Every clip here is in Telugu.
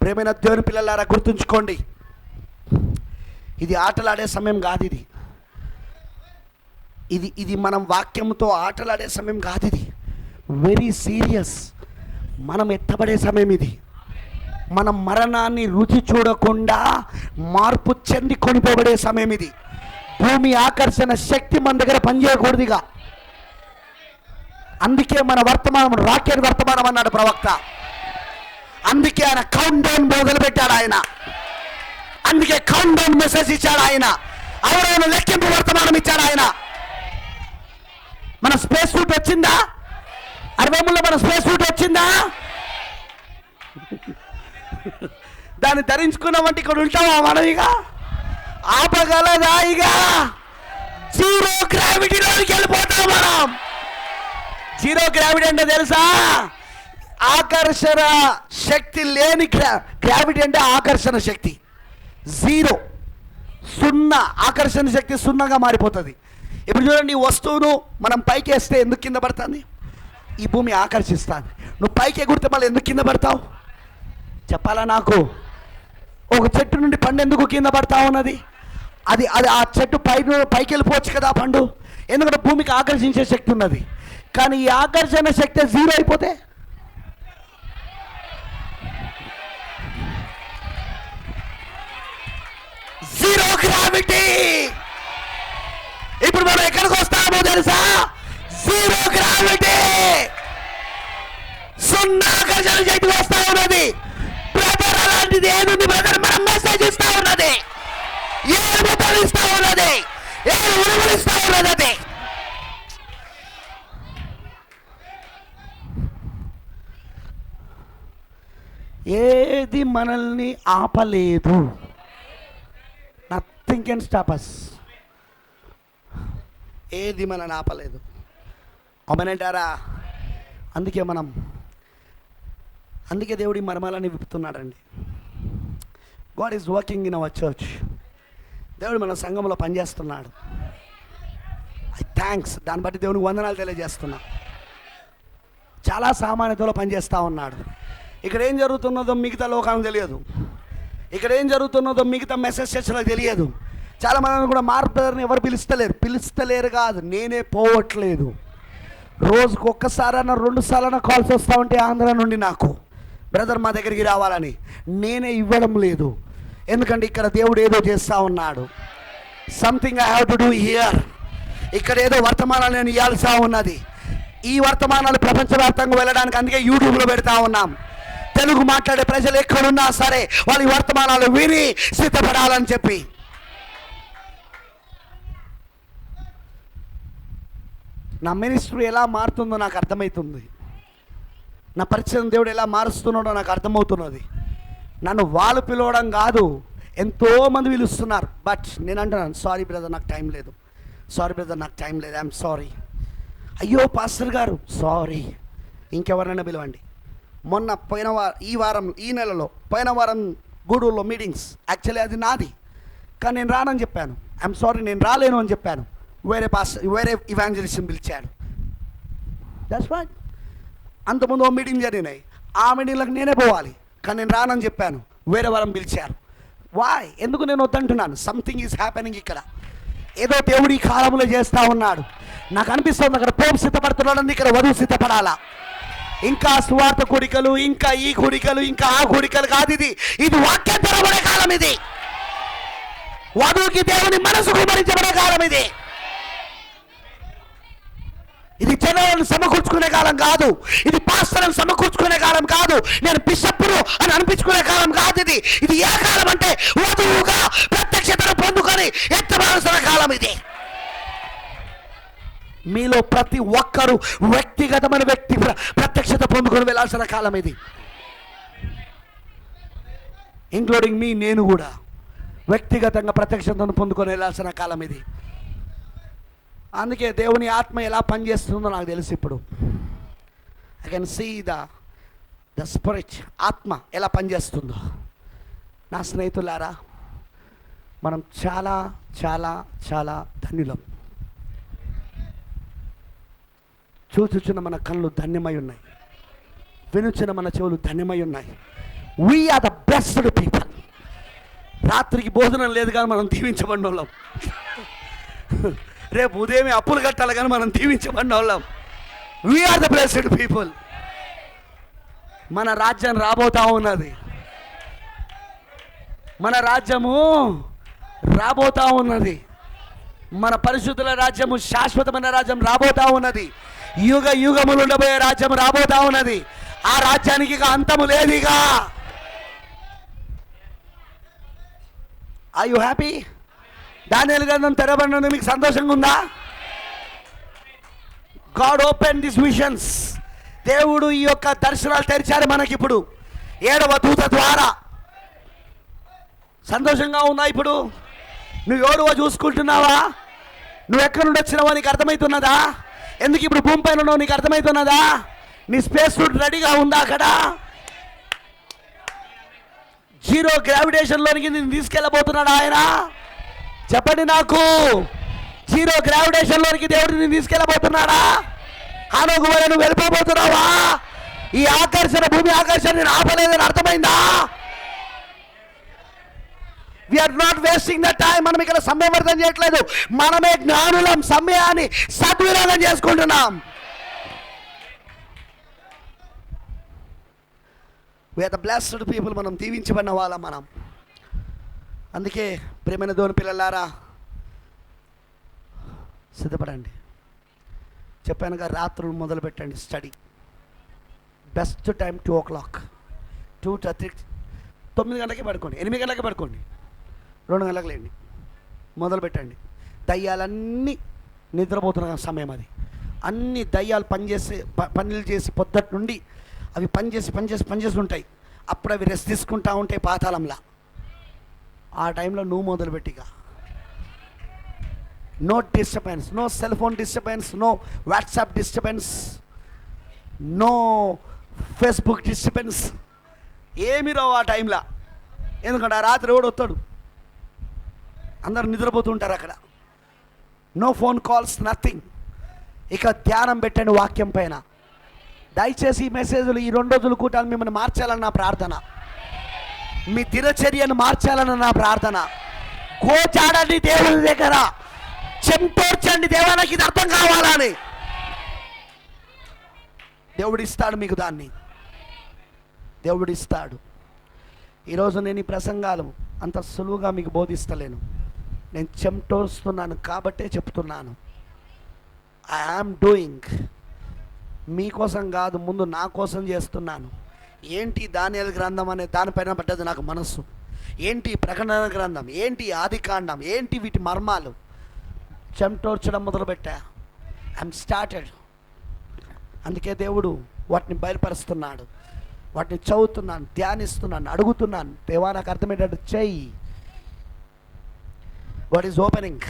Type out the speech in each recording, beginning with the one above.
ప్రేమైన దేవుని పిల్లలారా గుర్తుంచుకోండి. ఇది ఆటలాడే సమయం కాదు ఇది. ఇది ఇది మనం వాక్యంతో ఆటలాడే సమయం కాదు ఇది. వెరీ సీరియస్ మనం ఎత్తబడే సమయం ఇది. మనం మరణాన్ని రుచి చూడకుండా మార్పు చెంది కొనిపోబడే సమయం ఇది. భూమి ఆకర్షణ శక్తి మన దగ్గర పనిచేయకూడదుగా అందుకే మన వర్తమానం రాకెట్ వర్తమానం అన్నాడు ప్రవక్త. అందుకే ఆయన కౌంట్ డౌన్ మొదలు పెట్టాడు ఆయన. అందుకే కౌంట్ డౌన్ మెసేజ్ ఇచ్చాడు ఆయన. అవరోను లెక్కింపు వర్తమానం ఇచ్చాడు ఆయన. మన స్పేస్ సూట్ వచ్చిందా? అరవై మన స్పేస్ సూట్ వచ్చిందా? దాన్ని ధరించుకున్నామంటే ఇక్కడ ఉంటామా మనం ఇక ఆపగలదా ఇక? జీరో గ్రావిటీలోకి వెళ్ళిపోతాం మనం. జీరో గ్రావిటీ అంటే తెలుసా? ఆకర్షణ శక్తి లేని గ్రా గ్రావిటీ అంటే ఆకర్షణ శక్తి. జీరో సున్నా. ఆకర్షణ శక్తి సున్నాగా మారిపోతుంది. ఇప్పుడు చూడండి ఈ వస్తువును మనం పైకి వేస్తే ఎందుకు కింద పడుతుంది? ఈ భూమి ఆకర్షిస్తుంది. నువ్వు పైకి ఎగురితే మళ్ళీ ఎందుకు కింద పడతావు? చెప్పాలా నాకు? ఒక చెట్టు నుండి పండు ఎందుకు కింద పడతా ఉన్నది? అది అది ఆ చెట్టు పై పైకి వెళ్ళిపోవచ్చు కదా పండు? ఎందుకంటే భూమికి ఆకర్షించే శక్తి ఉన్నది. కానీ ఈ ఆకర్షణ శక్తి జీరో అయిపోతే జీరో గ్రావిటీ ఇప్పుడు మనం ఎక్కడికి వస్తామో తెలుసా? జీరో గ్రావిటీ సున్నా ఆకర్షణ చేతికి వస్తా ఉన్నది. బ్రదర్ అలాంటిది ఏముంది బ్రదర్ మనం మెసేజ్ ఇస్తా ఉన్నది. ఏమి బలిస్తా ఉన్నది. ఏమి ఉరుములిస్తా ఉన్నది. అది ఏది మనల్ని ఆపలేదు? నథింగ్ కెన్ స్టాప్ అస్ ఏది మనని ఆపలేదు. అమనంటారా అందుకే మనం అందుకే దేవుడి మర్మాలని విప్పుతున్నాడండి. God is working in our church దేవుడు మన సంఘంలో పనిచేస్తున్నాడు. ఐ థ్యాంక్స్ దాన్ని బట్టి దేవునికి వందనాలు తెలియజేస్తున్నా. చాలా సామాన్యతలో పనిచేస్తూ ఉన్నాడు. ఇక్కడ ఏం జరుగుతున్నదో మిగతా లోకానికి తెలియదు. ఇక్కడ ఏం జరుగుతున్నదో మిగతా మెసేజ్ చర్చలకు తెలియదు. చాలా మంది కూడా మార్పుదారిని ఎవరు పిలుస్తలేరు. పిలుస్తలేరు కాదు. నేనే పోవట్లేదు. రోజుకు ఒక్కసారన్నా రెండు సార్లన్నా కాల్స్ వస్తూ ఉంటే ఆంధ్ర నుండి నాకు. బ్రదర్ మా దగ్గరికి రావాలని. నేనే ఇవ్వడం లేదు. ఎందుకంటే ఇక్కడ దేవుడు ఏదో చేస్తూ ఉన్నాడు. Something I have to do here ఇక్కడ ఏదో వర్తమానాలు నేను ఇవ్వాల్సా ఉన్నది. ఈ వర్తమానాలు ప్రపంచవ్యాప్తంగా వెళ్ళడానికి అందుకే యూట్యూబ్లో పెడతా ఉన్నాం. తెలుగు మాట్లాడే ప్రజలు ఎక్కడున్నా సరే వాళ్ళ ఈ వర్తమానాలు విని సిద్ధపడాలని చెప్పి. నా మినిస్ట్రీ ఎలా మారుతుందో నాకు అర్థమవుతుంది. నా పరిచయం దేవుడు ఎలా మారుస్తున్నాడో నాకు అర్థమవుతున్నది. నన్ను వాళ్ళు పిలవడం కాదు ఎంతోమంది పిలుస్తున్నారు. బట్ నేను అంటున్నాను సారీ బ్రదర్ నాకు టైం లేదు. సారీ బ్రదర్ నాకు టైం లేదు. ఐఎమ్ సారీ అయ్యో పాస్టర్ గారు సారీ ఇంకెవరైనా పిలవండి. మొన్న పోయిన వారం ఈ వారం ఈ నెలలో పోయిన వారం గూడూరులో మీటింగ్స్ యాక్చువల్లీ అది నాది. కానీ నేను రానని చెప్పాను. ఐఎమ్ సారీ నేను రాలేను అని చెప్పాను. వేరే పాస్ వేరే ఇవాంజలిస్ట్ పిలిచాడు దట్స్ వాట్ అంతకుముందు ఓ మీటింగ్ జరిగినాయి. ఆ మీటింగ్లకు నేనే పోవాలి. కానీ నేను రానని చెప్పాను. వేరే వారం పిలిచారు. వాయ్ ఎందుకు నేను వద్దంటున్నాను? సంథింగ్ ఈజ్ హ్యాపెనింగ్ ఇక్కడ. ఏదో దేవుడు ఈ కాలంలో చేస్తూ ఉన్నాడు. నాకు అనిపిస్తుంది అక్కడ పోపు సిద్ధపడుతున్నాడని ఇక్కడ వధువు సిద్ధపడాలా? ఇంకా స్వార్థ కోరికలు ఇంకా ఈ కోరికలు ఇంకా ఆ కోరికలు కాదు ఇది. ఇది వాక్యం తెరబడే కాలం ఇది. వధువుకి దేవుని మనసు కుమరించబడే కాలం ఇది. ఇది జనాలను సమకూర్చుకునే కాలం కాదు. ఇది పాస్తలను సమకూర్చుకునే కాలం కాదు. నేను బిషప్పును అని అనిపించుకునే కాలం కాదు ఇది. ఇది ఏ కాలం అంటే వధువుగా ప్రత్యక్షతను పొందుకొని ఎత్తవలసిన కాలం ఇది. మీలో ప్రతి ఒక్కరూ వ్యక్తిగతమైన వ్యక్తి ప్రత్యక్షత పొందుకొని వెళ్ళాల్సిన కాలం ఇది. ఇంక్లూడింగ్ మీ నేను కూడా వ్యక్తిగతంగా ప్రత్యక్షతను పొందుకొని వెళ్ళాల్సిన కాలం ఇది. అందుకే దేవుని ఆత్మ ఎలా పనిచేస్తుందో నాకు తెలుసు ఇప్పుడు. I can see the the spirit ఆత్మ ఎలా పనిచేస్తుందో. నా స్నేహితులారా మనం చాలా చాలా చాలా ధన్యులం. చూచుచున్న మన కళ్ళు ధన్యమై ఉన్నాయి. వినుచున్న మన చెవులు ధన్యమై ఉన్నాయి. వీఆర్ ద బ్లెస్డ్ పీపుల్ రాత్రికి భోజనం లేదు కానీ మనం దీవించబడిన వాళ్ళం. రేపు ఉదయమే అప్పులు కట్టాలి కానీ మనం దీవించబడిన వాళ్ళం. వీఆర్ ద బ్లెస్డ్ పీపుల్ మన రాజ్యం రాబోతా ఉన్నది. మన రాజ్యము రాబోతా ఉన్నది. మన పరిశుద్ధుల రాజ్యము శాశ్వతమైన రాజ్యం రాబోతా ఉన్నది. యుగ యుగములు ఉండబోయే రాజ్యం రాబోతా ఉన్నది. ఆ రాజ్యానికి ఇక అంతము లేదిగా. ఇక ఐ యు హ్యాపీ దాని గ్రంథం తెరబడినందుకు మీకు సంతోషంగా ఉందా గాడ్ ఓపెన్ దిస్ మిషన్స్ దేవుడు ఈ యొక్క దర్శనాలు తెరిచారు మనకిప్పుడు. ఏడవ దూత ద్వారా. సంతోషంగా ఉందా ఇప్పుడు? నువ్వు ఏడువ చూసుకుంటున్నావా? నువ్వు ఎక్కడి నుండి వచ్చినావో నీకు అర్థమవుతున్నదా ఎందుకు ఇప్పుడు భూమి పైన ఉన్నావు నీకు అర్థమవుతున్నదా నీ స్పేస్ సూట్ రెడీగా ఉందా అక్కడ? జీరో గ్రావిటేషన్లోనికి నేను తీసుకెళ్ళబోతున్నాడు ఆయన? చెప్పండి నాకు. జీరో గ్రావిటేషన్లోనికి దేవుడిని నేను తీసుకెళ్ళబోతున్నాడా? హానోకు వల్ల నువ్వు వెళ్ళిపోబోతున్నావా? ఈ ఆకర్షణ భూమి ఆకర్షణ నేను ఆపలేదని అర్థమైందా? We are not wasting the time మనం ఇక్కడ సమయం చేయట్లేదు. మనమే జ్ఞానులం సమయాన్ని సద్వినియోగం చేసుకుంటున్నాం. వేద బ్లాస్టెడ్ పీపుల్ మనం దీవించబడిన వాళ్ళం మనం. అందుకే ప్రేమైన దోని పిల్లలారా సిద్ధపడండి. చెప్పానుగా రాత్రులు మొదలు పెట్టండి study. Best time two o'clock two three తొమ్మిది గంటలకి పడుకోండి ఎనిమిది గంటలకి పడుకోండి రెండు గంటలకు లేండి. మొదలు పెట్టండి. దయ్యాలన్నీ నిద్రపోతున్న సమయం అది. అన్ని దయ్యాలు పనిచేసి ప- పనులు చేసి పొద్దుటి నుండి అవి పనిచేసి పనిచేసి పనిచేసి ఉంటాయి. అప్పుడు అవి రెస్ట్ తీసుకుంటా ఉంటాయి పాతాళంలా. ఆ టైంలో నువ్వు మొదలుపెట్టిగా. No disturbance no cell phone disturbance no WhatsApp disturbance no Facebook disturbance ఏమి రావు ఆ టైంలో. ఎందుకంటే ఆ రాత్రి ఎవడు వస్తాడు? అందరు నిద్రపోతుంటారు అక్కడ. నో ఫోన్ కాల్స్ నథింగ్ ఇక ధ్యానం పెట్టండి వాక్యం పైన. దయచేసి ఈ మెసేజ్లు ఈ రెండు రోజులు కూటాలు మిమ్మల్ని మార్చాలని నా ప్రార్థన. మీ దినచర్యను మార్చాలని నా ప్రార్థన. గోచాడండి దేవుని దగ్గర. చెంతోర్చండి దేవా నాకు ఇది అర్థం కావాలని. దేవుడిస్తాడు మీకు దాన్ని. దేవుడిస్తాడు. ఈరోజు నేను ఈ ప్రసంగాలు అంత సులువుగా మీకు బోధిస్తలేను. నేను చెమటోస్తున్నాను కాబట్టే చెప్తున్నాను. ఐ ఆమ్ డూయింగ్ మీకోసం కాదు ముందు నా కోసం చేస్తున్నాను. ఏంటి దానియలు గ్రంథం అనే దానిపైన పడ్డది నాకు మనస్సు? ఏంటి ప్రకటన గ్రంథం? ఏంటి ఆదికాండం? ఏంటి వీటి మర్మాలు? చెమటోర్చడం మొదలుపెట్టా. ఐఎమ్ స్టార్టెడ్ అందుకే దేవుడు వాటిని బయలుపరుస్తున్నాడు. వాటిని చదువుతున్నాను ధ్యానిస్తున్నాను అడుగుతున్నాను. దేవా నాకు అర్థమయ్యేటట్టు చెయ్యి వాట్ ఈజ్ ఓపెనింగ్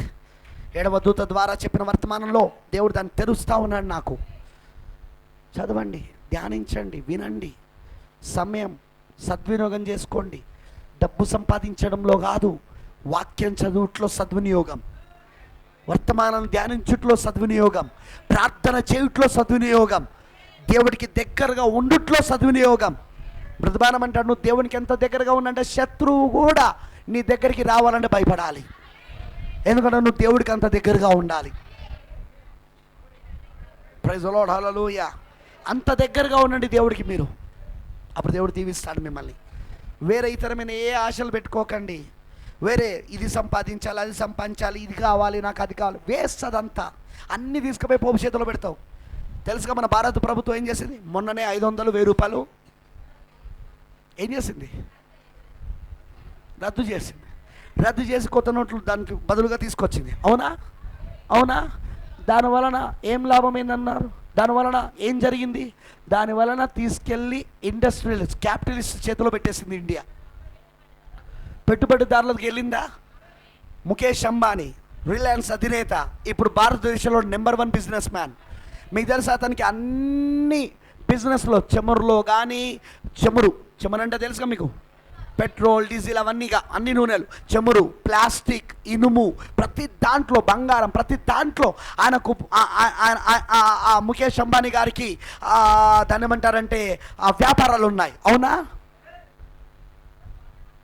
ఏడవ దూత ద్వారా చెప్పిన వర్తమానంలో దేవుడు దాన్ని తెరుస్తూ ఉన్నాడు నాకు. చదవండి ధ్యానించండి వినండి. సమయం సద్వినియోగం చేసుకోండి. డబ్బు సంపాదించడంలో కాదు వాక్యం చదువుట్లో సద్వినియోగం. వర్తమానం ధ్యానించుట్లో సద్వినియోగం. ప్రార్థన చేయుట్లో సద్వినియోగం. దేవుడికి దగ్గరగా ఉండుట్లో సద్వినియోగం. మృదుబానం అంటాడు నువ్వు దేవునికి ఎంత దగ్గరగా ఉండంటే శత్రువు కూడా నీ దగ్గరికి రావాలంటే భయపడాలి. ఎందుకంటే నువ్వు దేవుడికి అంత దగ్గరగా ఉండాలి. ప్రైజ్ లోడ్ అంత దగ్గరగా ఉండండి దేవుడికి మీరు. అప్పుడు దేవుడు దీవిస్తాడు మిమ్మల్ని. వేరే ఇతరమైన ఏ ఆశలు పెట్టుకోకండి. వేరే ఇది సంపాదించాలి అది సంపాదించాలి ఇది కావాలి నాకు అది కావాలి. వేస్ట్ అదంతా అన్నీ తీసుకుపోయి పోపు చేతిలో పెడతావు. తెలుసుగా మన భారత ప్రభుత్వం ఏం చేసింది? మొన్ననే ఐదు వందలు వెయ్యి రూపాయలు ఏం చేసింది? రద్దు చేసింది. రద్దు చేసి కొత్త నోట్లు దానికి బదులుగా తీసుకొచ్చింది. అవునా? అవునా? దాని వలన ఏం లాభం ఏందన్నారు దాని వలన ఏం జరిగింది? దాని వలన తీసుకెళ్ళి ఇండస్ట్రియలిస్ట్ క్యాపిటలిస్ట్ చేతిలో పెట్టేసింది ఇండియా. పెట్టుబడిదారులకు వెళ్ళిందా? ముఖేష్ అంబానీ రిలయన్స్ అధినేత ఇప్పుడు భారతదేశంలో నెంబర్ వన్ బిజినెస్ మ్యాన్ మీకు తెలుసా అతనికి అన్ని బిజినెస్లో చమురులో కానీ చమురు చమురు అంటే తెలుసుగా మీకు? పెట్రోల్ డీజిల్ అవన్నీగా అన్ని నూనెలు. చమురు ప్లాస్టిక్ ఇనుము ప్రతి దాంట్లో బంగారం ప్రతి దాంట్లో ఆయనకు ముఖేష్ అంబానీ గారికి దాన్ని ఏమంటారంటే ఆ వ్యాపారాలు ఉన్నాయి. అవునా?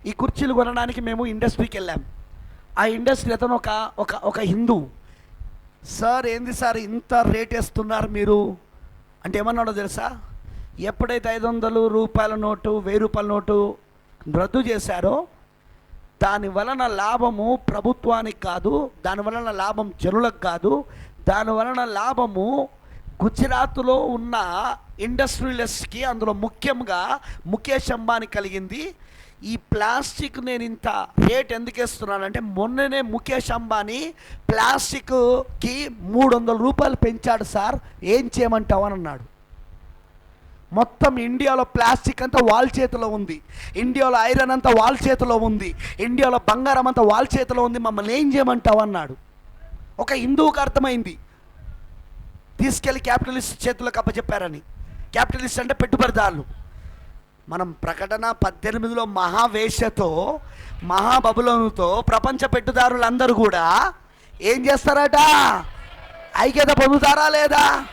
ఈ కుర్చీలు కొనడానికి మేము ఇండస్ట్రీకి వెళ్ళాం. ఆ ఇండస్ట్రీ అతను ఒక ఒక ఒక హిందూ. సార్ ఏంది సార్ ఇంత రేట్ వేస్తున్నారు మీరు? అంటే ఏమన్నాడో తెలుసా? ఎప్పుడైతే ఐదు వందలు రూపాయల నోటు వెయ్యి రూపాయల నోటు రద్దు చేశారో దాని వలన లాభము ప్రభుత్వానికి కాదు దాని వలన లాభం జనులకు కాదు దాని వలన లాభము గుజరాత్లో ఉన్న ఇండస్ట్రియలిస్ట్కి అందులో ముఖ్యంగా ముఖేష్ అంబానీ కలిగింది. ఈ ప్లాస్టిక్ నేను ఇంత రేట్ ఎందుకు వేస్తున్నానంటే మొన్ననే ముఖేష్ అంబానీ ప్లాస్టిక్కి మూడు వందల రూపాయలు పెంచాడు సార్ ఏం చేయమంటావు అని అన్నాడు. మొత్తం ఇండియాలో ప్లాస్టిక్ అంతా వాళ్ళ చేతిలో ఉంది. ఇండియాలో ఐరన్ అంతా వాళ్ళ చేతిలో ఉంది. ఇండియాలో బంగారం అంతా వాళ్ళ చేతిలో ఉంది. మమ్మల్ని ఏం చేయమంటావు అన్నాడు. ఒక హిందువుకు అర్థమైంది. తీసుకెళ్ళి క్యాపిటలిస్ట్ చేతులకు అప్పచెప్పారని. క్యాపిటలిస్ట్ అంటే పెట్టుబడిదారులు. మనం ప్రకటన పద్దెనిమిదిలో మహావేశతో మహాబబులోనుతో ప్రపంచ పెట్టుదారులందరూ కూడా ఏం చేస్తారట? ఐక్యత పొందుతారా లేదా?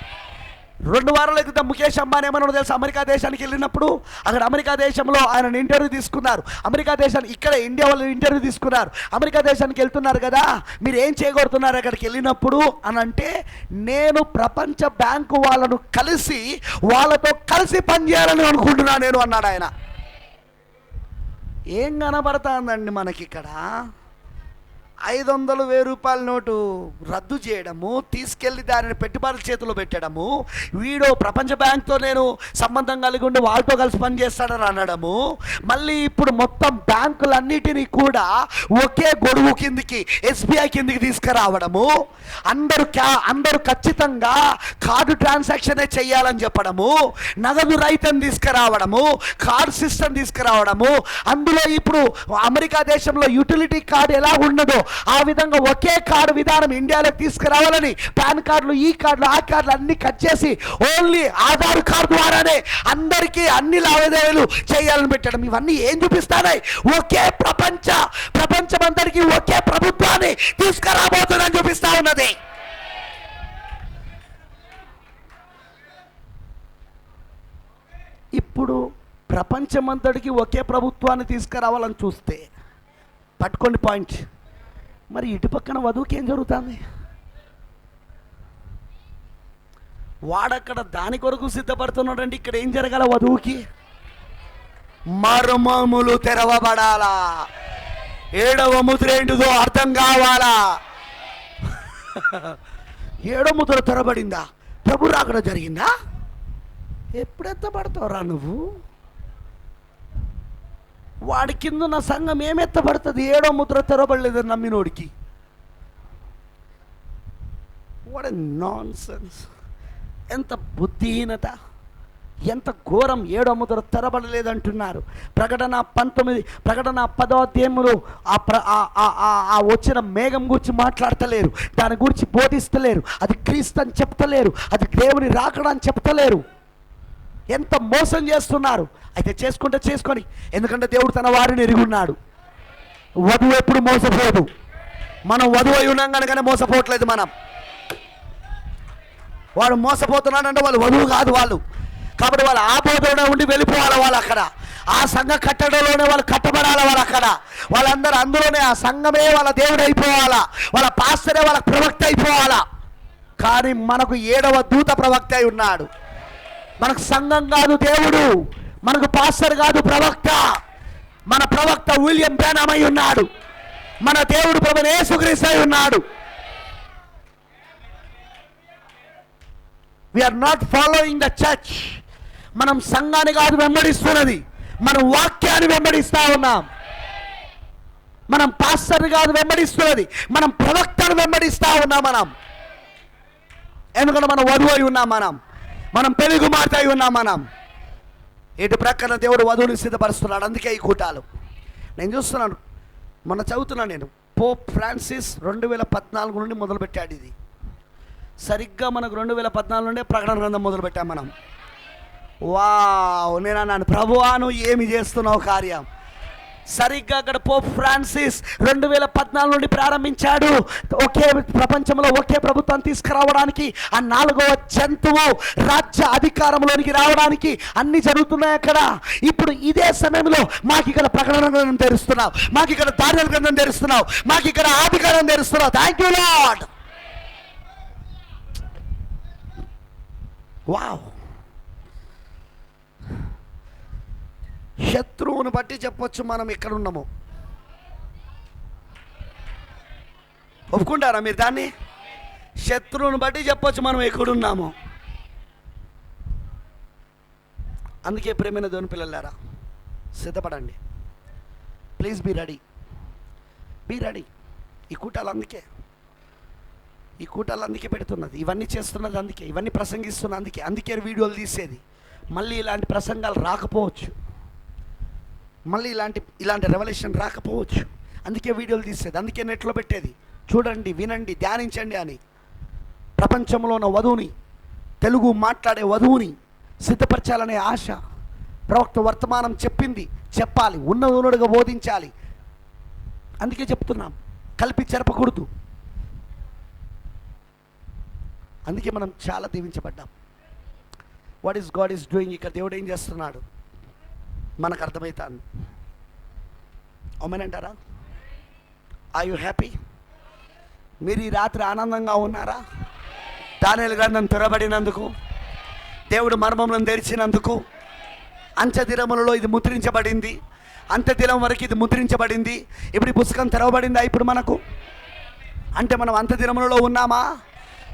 రెండు వారాల క్రితం ముఖేష్ అంబానీ ఏమన్నా తెలుసు? అమెరికా దేశానికి వెళ్ళినప్పుడు అక్కడ అమెరికా దేశంలో ఆయన ఇంటర్వ్యూ తీసుకున్నారు. అమెరికా దేశానికి ఇక్కడ ఇండియా వాళ్ళు ఇంటర్వ్యూ తీసుకున్నారు. అమెరికా దేశానికి వెళ్తున్నారు కదా మీరు ఏం చేయగొడుతున్నారు అక్కడికి వెళ్ళినప్పుడు? అని అంటే నేను ప్రపంచ బ్యాంకు వాళ్ళను కలిసి వాళ్ళతో కలిసి పనిచేయాలని అనుకుంటున్నా నేను అన్నాడు ఆయన. ఏం కనబడుతుందండి మనకి ఇక్కడ? ఐదు వందలు వెయ్యి రూపాయల నోటు రద్దు చేయడము తీసుకెళ్ళి దానిని పెట్టుబడుల చేతిలో పెట్టడము వీడు ప్రపంచ బ్యాంక్తో నేను సంబంధం కలిగి ఉండి వాళ్ళతో కలిసి పనిచేస్తాడని అనడము మళ్ళీ ఇప్పుడు మొత్తం బ్యాంకులన్నిటినీ కూడా ఒకే గొడుగు కిందికి ఎస్బీఐ కిందికి తీసుకురావడము అందరూ క్యా అందరూ ఖచ్చితంగా కార్డు ట్రాన్సాక్షనే చేయాలని చెప్పడము నగదు రైతం తీసుకురావడము కార్డు సిస్టమ్ తీసుకురావడము అందులో ఇప్పుడు అమెరికా దేశంలో యూటిలిటీ కార్డు ఎలా ఉన్నదో ఆ విధంగా ఒకే కార్డు విధానం ఇండియాలోకి తీసుకురావాలని పాన్ కార్డులు ఈ కార్డులు ఆ కార్డులు అన్ని కట్ చేసి ఓన్లీ ఆధార్ కార్డు ద్వారానే అందరికీ అన్ని లావాదేవీలు చేయాలని పెట్టడం. ఇవన్నీ ఏం చూపిస్తాయి ఒకే ప్రపంచ ప్రపంచం అందరికీ ఒకే ప్రభుత్వాన్ని తీసుకురాబోతుందని చూపిస్తా ఉన్నది. ఇప్పుడు ప్రపంచమంతటికి ఒకే ప్రభుత్వాన్ని తీసుకురావాలని చూస్తే పట్టుకోండి పాయింట్. మరి ఇటు పక్కన వధువుకి ఏం జరుగుతుంది? వాడక్కడ దాని కొరకు సిద్ధపడుతున్నాడండి. ఇక్కడ ఏం జరగాల వధువుకి? మర్మములు తెరవబడాలా? ఏడవ ముద్ర ఏంటిదో అర్థం కావాలా? ఏడో ముద్ర తెరబడిందా? ప్రభు రాకడ జరిగిందా? ఎప్పుడెత్తబడతావురా నువ్వు? వాడి కింద ఉన్న సంఘం ఏమెత్తబడుతుంది? ఏడో ముద్ర తెరబడలేదు నమ్మినోడికి. వాట్ నాన్ సెన్స్ ఎంత బుద్ధిహీనత. ఎంత ఘోరం ఏడో ముద్ర తెరబడలేదంటున్నారు ప్రకటన పంతొమ్మిది ప్రకటన పదో అధ్యాయములు ఆ ప్ర ఆ- ఆ వచ్చిన మేఘం గురించి మాట్లాడతలేరు. దాని గురించి బోధిస్తలేరు. అది క్రీస్తు అని చెప్తలేరు. అది దేవుని రాకడా అని చెప్తలేరు. ఎంత మోసం చేస్తున్నారు? అయితే చేసుకుంటే చేసుకొని ఎందుకంటే దేవుడు తన వారిని ఎరుగున్నాడు వధువు ఎప్పుడు మోసపోదు. మనం వధువు అయి ఉన్నాం కనుకనే మోసపోవట్లేదు మనం. వాడు మోసపోతున్నాడంటే వాళ్ళు వధువు కాదు వాళ్ళు. కాబట్టి వాళ్ళు ఆ బోధలోనే ఉండి వెళ్ళిపోవాలి వాళ్ళు అక్కడ. ఆ సంఘ కట్టడంలోనే వాళ్ళు కట్టబడాలి వాళ్ళు అక్కడ. వాళ్ళందరూ అందులోనే ఆ సంఘమే వాళ్ళ దేవుడు అయిపోవాలా. వాళ్ళ పాస్తరే వాళ్ళ ప్రవక్త అయిపోవాలా. కానీ మనకు ఏడవ దూత ప్రవక్త అయి ఉన్నాడు. మనకు సంఘం కాదు దేవుడు మనకు పాస్టర్ కాదు ప్రవక్త. మన ప్రవక్త విలియం బ్రానమై ఉన్నాడు. మన దేవుడు ప్రభు యేసుక్రీస్తు అయి ఉన్నాడు we are not following the church మనం సంఘాన్ని కాదు వెంబడిస్తున్నది. మనం వాక్యాన్ని వెంబడిస్తా ఉన్నాం. మనం పాస్టర్ కాదు వెంబడిస్తున్నది. మనం ప్రవక్తను వెంబడిస్తా ఉన్నాం మనం. ఎందుకంటే మనం వధువు అయి ఉన్నాం మనం. మనం పెళ్ళి కుమార్తె అయి ఉన్నాం మనం. ఇటు ప్రక్కన దేవుడు వధువుని సిద్ధపరుస్తున్నాడు. అందుకే ఈ కూటాలు. నేను చూస్తున్నాను. మొన్న చదువుతున్నాను నేను. పోప్ ఫ్రాన్సిస్ రెండు వేల పద్నాలుగు నుండి మొదలుపెట్టాడు ఇది. సరిగ్గా మనకు రెండు వేల పద్నాలుగు నుండే ప్రకటన గ్రంథం మొదలుపెట్టాం మనం. వావ్ నేను అన్నాను ప్రభువాను ఏమి చేస్తున్నావు కార్యం? సరిగ్గా అక్కడ పోప్ ఫ్రాన్సిస్ రెండు వేల పద్నాలుగు నుండి ప్రారంభించాడు. ఒకే ప్రపంచంలో ఒకే ప్రభుత్వం తీసుకురావడానికి ఆ నాలుగవ జంతువు రాజ్య అధికారంలోనికి రావడానికి అన్ని జరుగుతున్నాయి అక్కడ. ఇప్పుడు ఇదే సమయంలో మాకు ఇక్కడ ప్రకటన గ్రంథం తెరుస్తున్నావు మాకు ఇక్కడ దారుల గ్రంథం తెరుస్తున్నావు మాకు ఇక్కడ ఆధికారం తెరుస్తున్నావు. థ్యాంక్ యూ లాడ్ వావ్ శత్రువును బట్టి చెప్పొచ్చు మనం ఎక్కడ ఉన్నాము. ఒప్పుకుంటారా మీరు దాన్ని? శత్రువును బట్టి చెప్పొచ్చు మనం ఎక్కడున్నాము అందుకే ప్రేమైన దేవుని పిల్లలారా సిద్ధపడండి. Please be ready. Be ready. ఈ కూటాలు అందుకే. ఈ కూటాలు అందుకే పెడుతున్నది. ఇవన్నీ చేస్తున్నది అందుకే. ఇవన్నీ ప్రసంగిస్తున్నది అందుకే. అందుకే వీడియోలు తీసేది. మళ్ళీ ఇలాంటి ప్రసంగాలు రాకపోవచ్చు. మళ్ళీ ఇలాంటి ఇలాంటి రెవల్యూషన్ రాకపోవచ్చు. అందుకే వీడియోలు తీసేది అందుకే నెట్లో పెట్టేది. చూడండి వినండి ధ్యానించండి అని. ప్రపంచంలో ఉన్న వధువుని తెలుగు మాట్లాడే వధువుని సిద్ధపరచాలనే ఆశ ప్రవక్త వర్తమానం చెప్పింది. చెప్పాలి ఉన్నది ఉన్నడుగా బోధించాలి. అందుకే చెప్తున్నాం కలిపి చెరపకూడదు అందుకే మనం చాలా దీవించబడ్డాం. What is God is doing ఇక్కడ దేవుడు ఏం చేస్తున్నాడు? మనకు అర్థమవుతాను అంటారా ఐ యు హ్యాపీ మీరు ఈ రాత్రి ఆనందంగా ఉన్నారా? దానిల గ్రంథం తెరబడినందుకు దేవుడు మర్మములను తెరిచినందుకు అంచదిరములలో ఇది ముద్రించబడింది. అంత్యదినం వరకు ఇది ముద్రించబడింది. ఇప్పుడు ఈ పుస్తకం తెరవబడిందా ఇప్పుడు మనకు? అంటే మనం అంత్యదినములలో ఉన్నామా?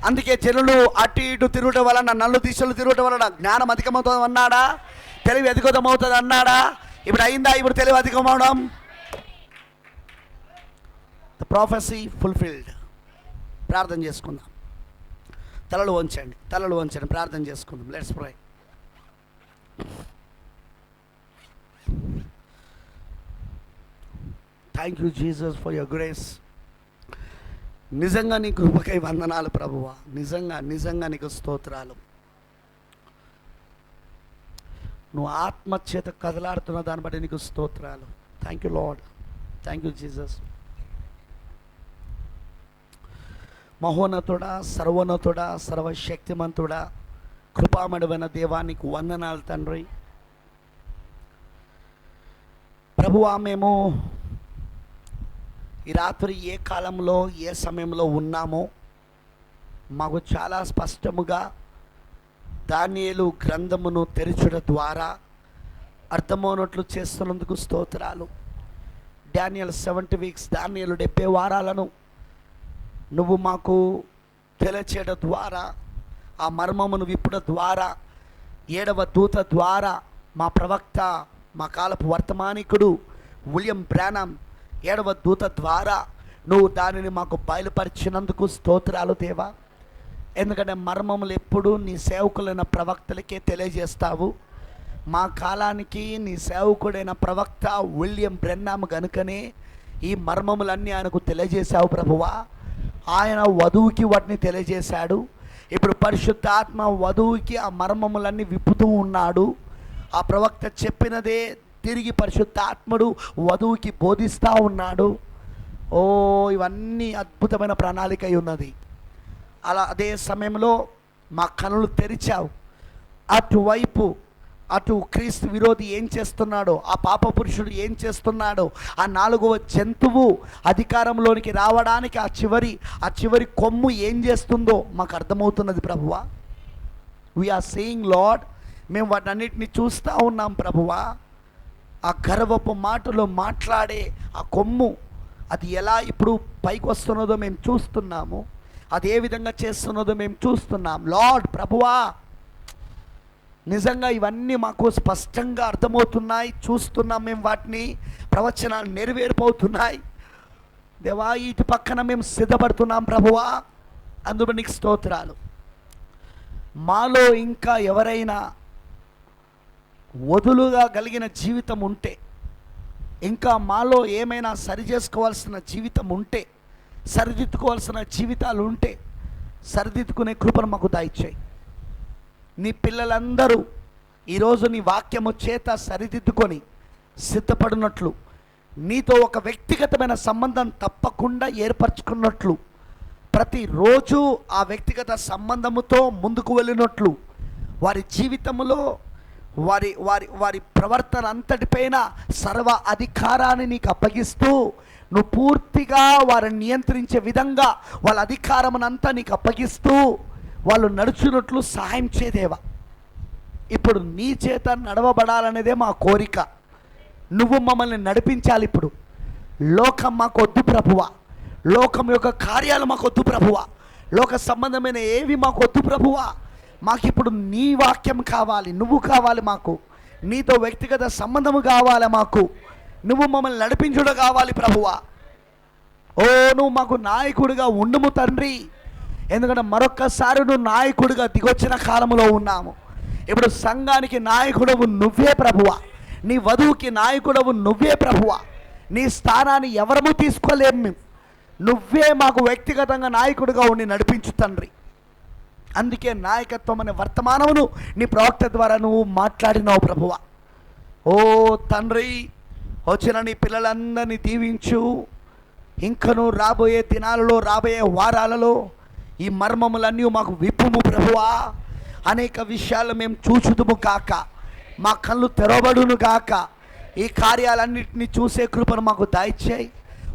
అందుకే జనులు అటు ఇటు తిరగటం వలన నల్లు దిశలు తిరుగుట వలన జ్ఞానం అధికమవుతుంది అన్నాడా? తెలివి అధికమవుతుంది అన్నాడా? ఇప్పుడు అయిందా? ఇప్పుడు తెలివి అధికమవడం? ద ప్రాఫెసీ ఫుల్ఫిల్డ్ ప్రార్థన చేసుకుందాం. తలలు వంచండి. తలలు వంచండి. ప్రార్థన చేసుకుందాం. Let's pray thank you Jesus for your grace నిజంగా నీ కృపకై వందనాలు ప్రభువ. నిజంగా నిజంగా నీకు స్తోత్రాలు. నువ్వు ఆత్మచేత కదలాడుతున్న దాన్ని బట్టి నీకు స్తోత్రాలు. Thank you Lord thank you Jesus మహోన్నతుడా సర్వోన్నతుడా సర్వశక్తిమంతుడా కృపామడివైన దేవానికి వందనాలు తండ్రి. ప్రభువా మేము ఈ రాత్రి ఏ కాలంలో ఏ సమయంలో ఉన్నామో మాకు చాలా స్పష్టముగా దానియలు గ్రంథమును తెరచుట ద్వారా అర్థమవునట్లు చేస్తున్నందుకు స్తోత్రాలు. డానియల్ సెవెంటీ వీక్స్ దానియలు డెబ్బై వారాలను నువ్వు మాకు తెలియచేయడం ద్వారా ఆ మర్మమును విప్పుట ద్వారా ఏడవ దూత ద్వారా మా ప్రవక్త మా కాలపు వర్తమానికుడు ఉలియం బ్రానం ఏడవ దూత ద్వారా నువ్వు దానిని మాకు బయలుపరిచినందుకు స్తోత్రాలు దేవా. ఎందుకంటే మర్మములు ఎప్పుడు నీ సేవకులైన ప్రవక్తలకే తెలియజేస్తావు. మా కాలానికి నీ సేవకుడైన ప్రవక్త విలియం బ్రెన్నామ్ గనుకనే ఈ మర్మములన్నీ ఆయనకు తెలియజేశావు ప్రభువా. ఆయన వధువుకి వాటిని తెలియజేశాడు. ఇప్పుడు పరిశుద్ధాత్మ వధువుకి ఆ మర్మములన్నీ విప్పుతూ ఉన్నాడు. ఆ ప్రవక్త చెప్పినదే తిరిగి పరిశుద్ధాత్ముడు వధువుకి బోధిస్తూ ఉన్నాడు. ఓ ఇవన్నీ అద్భుతమైన ప్రణాళిక అయి ఉన్నది. అలా అదే సమయంలో మా కనులు తెరిచావు. అటువైపు అటు క్రీస్తు విరోధి ఏం చేస్తున్నాడో ఆ పాప పురుషుడు ఏం చేస్తున్నాడో ఆ నాలుగవ జంతువు అధికారంలోనికి రావడానికి ఆ చివరి ఆ చివరి కొమ్ము ఏం చేస్తుందో మాకు అర్థమవుతున్నది ప్రభువా. వీఆర్ సేయింగ్ లాడ్ మేము వాటన్నిటిని చూస్తూ ఉన్నాం ప్రభువా. ఆ గర్వపు మాటలు మాట్లాడే ఆ కొమ్ము అది ఎలా ఇప్పుడు పైకి వస్తున్నదో మేము చూస్తున్నాము. అది ఏ విధంగా చేస్తున్నదో మేము చూస్తున్నాం. లార్డ్ ప్రభువా నిజంగా ఇవన్నీ మాకు స్పష్టంగా అర్థమవుతున్నాయి. చూస్తున్నాం మేము వాటిని ప్రవచనాలు నెరవేరిపోతున్నాయి. దేవా ఇటు పక్కన మేము సిద్ధపడుతున్నాం ప్రభువా. అందుకు నీకు స్తోత్రాలు. మాలో ఇంకా ఎవరైనా వదులుగా కలిగిన జీవితం ఉంటే ఇంకా మాలో ఏమైనా సరి చేసుకోవాల్సిన జీవితం ఉంటే సరిదిద్దుకోవాల్సిన జీవితాలు ఉంటే సరిదిద్దుకునే కృపను మాకు దాయిచ్చాయి నీ పిల్లలందరూ ఈరోజు నీ వాక్యము చేత సరిదిద్దుకొని సిద్ధపడినట్లు నీతో ఒక వ్యక్తిగతమైన సంబంధం తప్పకుండా ఏర్పరచుకున్నట్లు ప్రతిరోజు ఆ వ్యక్తిగత సంబంధముతో ముందుకు వెళ్ళినట్లు వారి జీవితంలో వారి వారి వారి ప్రవర్తన అంతటిపైన సర్వ అధికారాన్ని నీకు అప్పగిస్తూ నువ్వు పూర్తిగా వారిని నియంత్రించే విధంగా వాళ్ళ అధికారమునంతా నీకు అప్పగిస్తూ వాళ్ళు నడుచున్నట్లు సహాయం చేదేవా? ఇప్పుడు నీ చేత నడవబడాలనేదే మా కోరిక. నువ్వు మమ్మల్ని నడిపించాలి ఇప్పుడు. లోకం మాకు వద్దు ప్రభువ. లోకం యొక్క కార్యాలు మాకు వద్దు ప్రభువ. లోక సంబంధమైన ఏవి మాకు వద్దు ప్రభువ. మాకు ఇప్పుడు నీ వాక్యం కావాలి నువ్వు కావాలి మాకు. నీతో వ్యక్తిగత సంబంధము కావాలి మాకు. నువ్వు మమ్మల్ని నడిపించుడు కావాలి ప్రభువా. ఓ నువ్వు మాకు నాయకుడిగా ఉండుము తండ్రి. ఎందుకంటే మరొక్కసారి నువ్వు నాయకుడిగా దిగొచ్చిన కాలంలో ఉన్నాము. ఇప్పుడు సంఘానికి నాయకుడవు నువ్వే ప్రభువ. నీ వధువుకి నాయకుడవు నువ్వే ప్రభువ. నీ స్థానాన్ని ఎవరము తీసుకోలేము మేము. నువ్వే మాకు వ్యక్తిగతంగా నాయకుడిగా ఉండి నడిపించు తండ్రి. అందుకే నాయకత్వం అనే వర్తమానమును నీ ప్రవక్త ద్వారా నువ్వు మాట్లాడినావు ప్రభువ. ఓ తండ్రి వచ్చిన నీ పిల్లలందరినీ దీవించు. ఇంకను రాబోయే దినాలలో రాబోయే వారాలలో ఈ మర్మములన్నీ మాకు విప్పుము ప్రభువా. అనేక విషయాలు మేము చూచుదుము కాక మా కళ్ళు తెరవబడును గాక. ఈ కార్యాలన్నింటినీ చూసే కృపను మాకు దాయిచ్చేయి.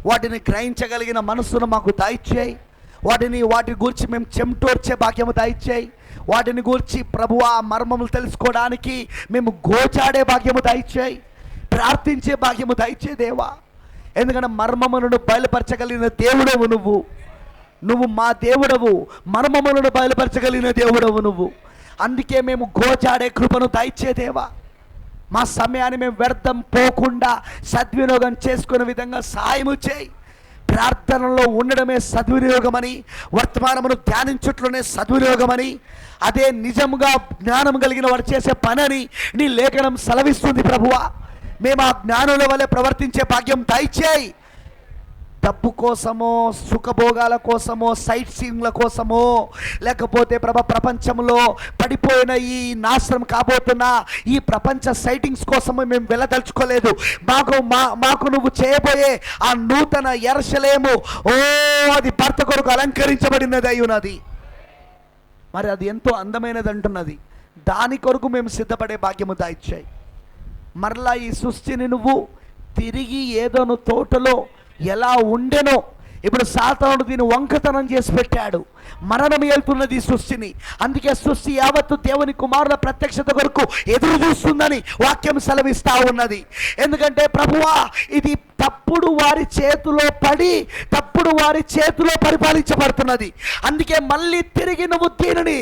వాటిని గ్రహించగలిగిన మనస్సును మాకు దాయిచ్చేయి. వాటిని వాటి గురించి మేము చెమటోర్చే భాగ్యము దాయిచ్చేయి. వాటిని గురించి ప్రభువా మర్మములు తెలుసుకోవడానికి మేము గోచాడే భాగ్యము దాయిచ్చేయి. ప్రార్థించే భాగ్యము దయచే దేవా. ఎందుకంటే మర్మములను బయలుపరచగలిగిన దేవుడవు నువ్వు. నువ్వు మా దేవుడవు. మర్మములను బయలుపరచగలిగిన దేవుడవు నువ్వు. అందుకే మేము గోచాడే కృపను దయచేదేవా మా సమయాన్ని మేము వ్యర్థం పోకుండా సద్వినియోగం చేసుకునే విధంగా సాయము చేయి. ప్రార్థనలో ఉండడమే సద్వినియోగమని వర్తమానమును ధ్యానించుట్లోనే సద్వినియోగమని అదే నిజముగా జ్ఞానం కలిగిన వాడు చేసే పనని నీ లేఖనం సెలవిస్తుంది ప్రభువా. మేము ఆ జ్ఞానుల వలె ప్రవర్తించే భాగ్యం దయచేయి. డబ్బు కోసమో సుఖభోగాల కోసమో సైట్ సీయింగ్ల కోసమో లేకపోతే ప్రభ ప్రపంచంలో పడిపోయిన ఈ నాశనం కాబోతున్న ఈ ప్రపంచ సైటింగ్స్ కోసమో మేము వెళ్ళదలుచుకోలేదు. మాకు మా మాకు నువ్వు చేయబోయే ఆ నూతన ఎరసలేము. ఓ అది భర్త కొరకు అలంకరించబడినది అయి ఉన్నది మరి అది ఎంతో అందమైనది అంటున్నది. దాని కొరకు మేము సిద్ధపడే భాగ్యము దాయిచ్చాయి మరలా ఈ సృష్టిని నువ్వు తిరిగి ఏదోను తోటలో ఎలా ఉండెనో ఇప్పుడు సాతానుడు దీన్ని వంకతనం చేసి పెట్టాడు. మరణం ఏల్తున్నది సృష్టిని. అందుకే సృష్టి యావత్తు దేవుని కుమారుల ప్రత్యక్షత కొరకు ఎదురు చూస్తుందని వాక్యం సెలవిస్తా ఉన్నది. ఎందుకంటే ప్రభువా ఇది తప్పుడు వారి చేతిలో పడి తప్పుడు వారి చేతిలో పరిపాలించబడుతున్నది. అందుకే మళ్ళీ తిరిగి నువ్వు దీనిని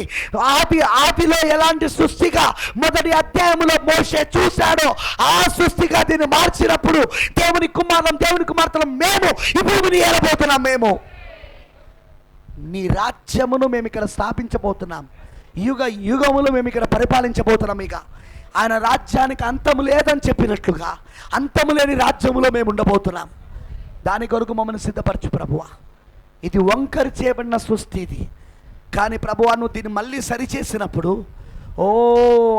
ఆది ఆదిలో ఎలాంటి సృష్టిగా మొదటి అధ్యాయంలో మోసే చూశాడో ఆ సృష్టిగా దీన్ని మార్చినప్పుడు దేవుని కుమారం దేవుని కుమార్తెలు మేము ఈ భూమిని ఏలబోతున్నాం మేము. నీ రాజ్యమును మేము ఇక్కడ స్థాపించబోతున్నాం. యుగ యుగములు మేము ఇక్కడ పరిపాలించబోతున్నాం ఇక. ఆయన రాజ్యానికి అంతము లేదని చెప్పినట్లుగా అంతము లేని రాజ్యములో మేము ఉండబోతున్నాం. దాని కొరకు మమ్మల్ని సిద్ధపరచు ప్రభువ. ఇది వంకరి చేయబడిన సృష్టి ఇది. కానీ ప్రభువా నువ్వు దీన్ని మళ్ళీ సరిచేసినప్పుడు ఓ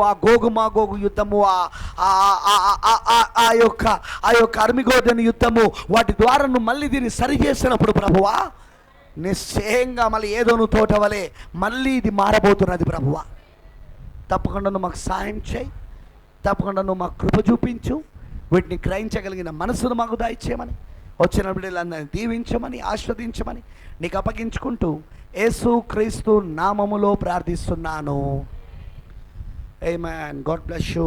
ఆ గోగు మా గోగు యుద్ధము ఆ- ఆ- ఆ- ఆ- ఆ- ఆ- యొక్క ఆ యొక్క అర్మిగోదని యుద్ధము వాటి ద్వారా నువ్వు మళ్ళీ దీన్ని సరి చేసినప్పుడు ప్రభువా నిశ్చయంగా మళ్ళీ ఏదో నువ్వు తోట వలె మళ్ళీ ఇది మారబోతున్నది ప్రభువా. తప్పకుండా నువ్వు మాకు సాయం చేయి. తప్పకుండా నువ్వు మాకు కృప చూపించు. వీటిని గ్రహించగలిగిన మనసును మాకు దాయిచ్చేయమని వచ్చిన బిడ్డలందరినీ దీవించమని ఆస్వాదించమని నీకు అప్పగించుకుంటూ యేసు క్రీస్తు నామములో ప్రార్థిస్తున్నాను. Amen God bless you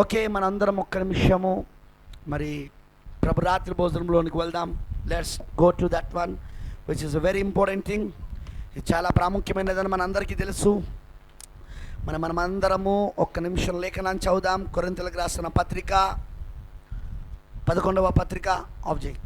okay మనందరం ఒక్క నిమిషము. మరి ప్రభు రాత్రి భోజనంలోనికి వెళ్దాం. Let's go to that one which is a very important thing ఇది చాలా ప్రాముఖ్యమైనదని మనందరికీ తెలుసు. మన మనమందరము ఒక్క నిమిషం లేఖనాన్ని చదువుదాం. కొరింతలకు రాసిన పత్రిక పదకొండవ పత్రిక ఆబ్జెక్ట్